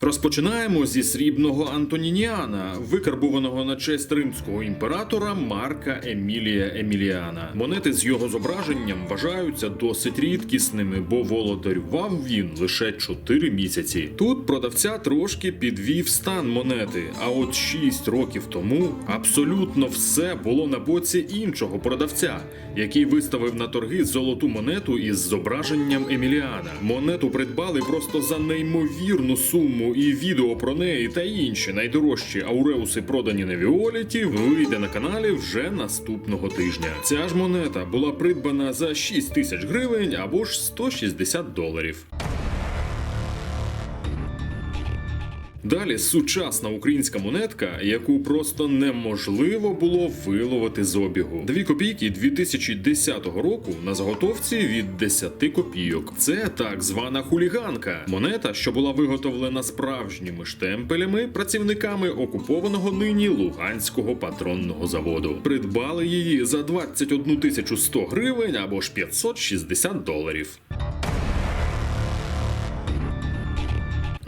Розпочинаємо зі срібного Антонініана, викарбуваного на честь римського імператора Марка Емілія Еміліана. Монети з його зображенням вважаються досить рідкісними, бо володарював він лише 4 місяці. Тут продавця трошки підвів стан монети. А от 6 років тому абсолютно все було на боці іншого продавця, який виставив на торги золоту монету із зображенням Еміліана. Монету придбали просто за неймовірну суму, і відео про неї та інші найдорожчі ауреуси, продані на Віоліті, вийде на каналі вже наступного тижня. Ця ж монета була придбана за 6 тисяч гривень або ж 160 доларів. Далі сучасна українська монетка, яку просто неможливо було виловити з обігу. Дві копійки 2010 року на заготовці від 10 копійок. Це так звана хуліганка. Монета, що була виготовлена справжніми штемпелями працівниками окупованого нині Луганського патронного заводу. Придбали її за 21 тисячу 100 гривень або ж 560 доларів.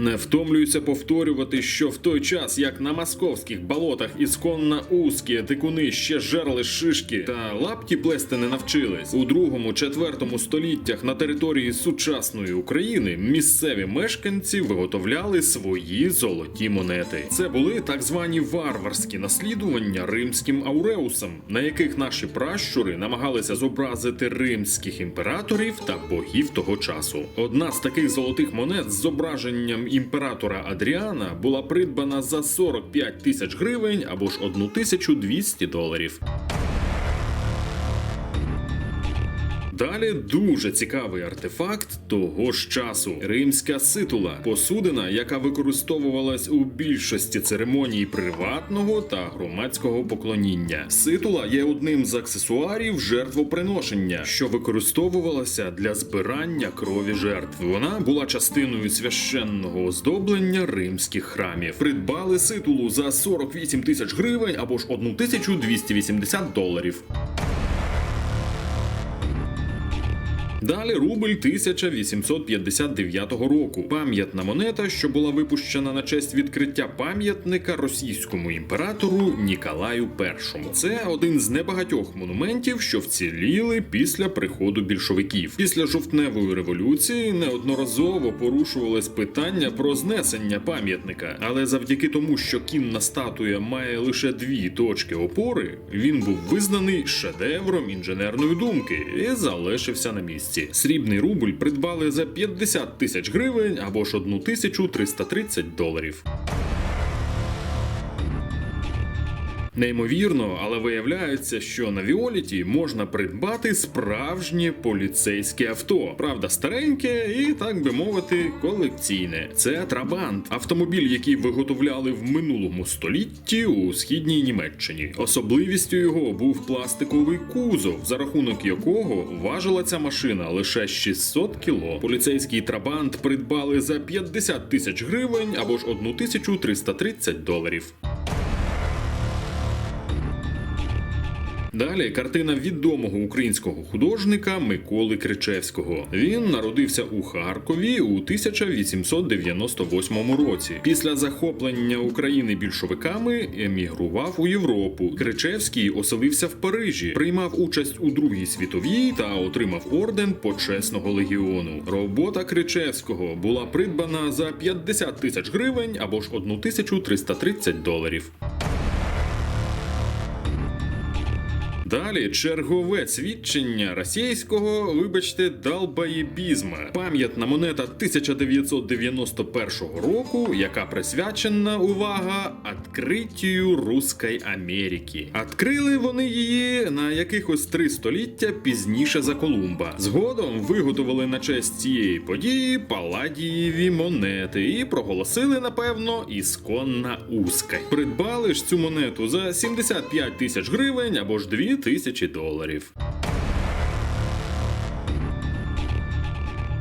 Не втомлююся повторювати, що в той час, як на московських болотах ісконно узкі тикуни ще жерли шишки та лапті плести не навчились, у другому четвертому століттях на території сучасної України місцеві мешканці виготовляли свої золоті монети. Це були так звані варварські наслідування римським ауреусам, на яких наші пращури намагалися зобразити римських імператорів та богів того часу. Одна з таких золотих монет з зображенням імператора Адріана була придбана за 45 тисяч гривень або ж 1200 доларів. Далі дуже цікавий артефакт того ж часу римська ситула, посудина, яка використовувалась у більшості церемоній приватного та громадського поклоніння. Ситула є одним з аксесуарів жертвоприношення, що використовувалася для збирання крові жертв. Вона була частиною священного оздоблення римських храмів. Придбали ситулу за 48 тисяч гривень або ж 1280 доларів. Далі рубль 1859 року. Пам'ятна монета, що була випущена на честь відкриття пам'ятника російському імператору Ніколаю І. Це один з небагатьох монументів, що вціліли після приходу більшовиків. Після жовтневої революції неодноразово порушувалось питання про знесення пам'ятника, але завдяки тому, що кінна статуя має лише дві точки опори, він був визнаний шедевром інженерної думки і залишився на місці. Срібний рубль придбали за 50 тисяч гривень або ж 1330 доларів. Неймовірно, але виявляється, що на Віоліті можна придбати справжнє поліцейське авто. Правда, стареньке і, так би мовити, колекційне. Це Трабант, автомобіль, який виготовляли в минулому столітті у східній Німеччині. Особливістю його був пластиковий кузов, за рахунок якого важила ця машина лише 600 кіло. Поліцейський Трабант придбали за 50 тисяч гривень або ж 1330 доларів. Далі картина відомого українського художника Миколи Кричевського. Він народився у Харкові у 1898 році. Після захоплення України більшовиками емігрував у Європу. Кричевський оселився в Парижі, приймав участь у Другій світовій та отримав орден почесного легіону. Робота Кричевського була придбана за 50 тисяч гривень або ж 1330 доларів. Далі чергове свідчення російського, вибачте, далбаєбізма. Пам'ятна монета 1991 року, яка присвячена увага відкриттю Руської Америки. Открили вони її на якихось три століття пізніше за Колумба. Згодом виготовили на честь цієї події паладієві монети і проголосили, напевно, ісконна узка. Придбали ж цю монету за 75 тисяч гривень або ж 2 тисячі доларів.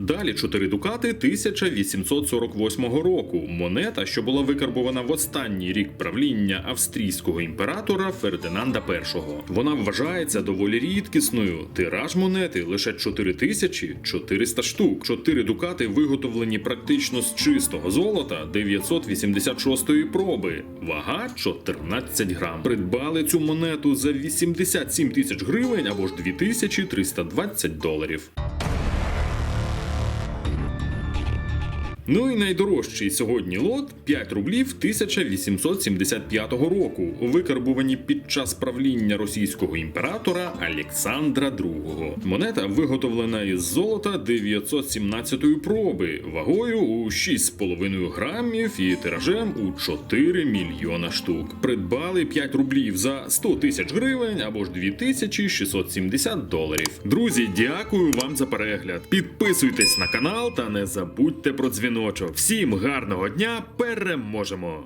Далі 4 дукати 1848 року. Монета, що була викарбована в останній рік правління австрійського імператора Фердинанда І. Вона вважається доволі рідкісною. Тираж монети лише 4400 штук. 4 дукати виготовлені практично з чистого золота 986 проби. Вага 14 грам. Придбали цю монету за 87 тисяч гривень або ж 2320 доларів. Ну і найдорожчий сьогодні лот 5 рублів 1875 року, викарбувані під час правління російського імператора Олександра II. Монета виготовлена із золота 917 проби, вагою у 6,5 грамів і тиражем у 4 мільйона штук. Придбали 5 рублів за 100 тисяч гривень або ж 2670 доларів. Друзі, дякую вам за перегляд. Підписуйтесь на канал та не забудьте про дзвіночок. Всім гарного дня! Переможемо!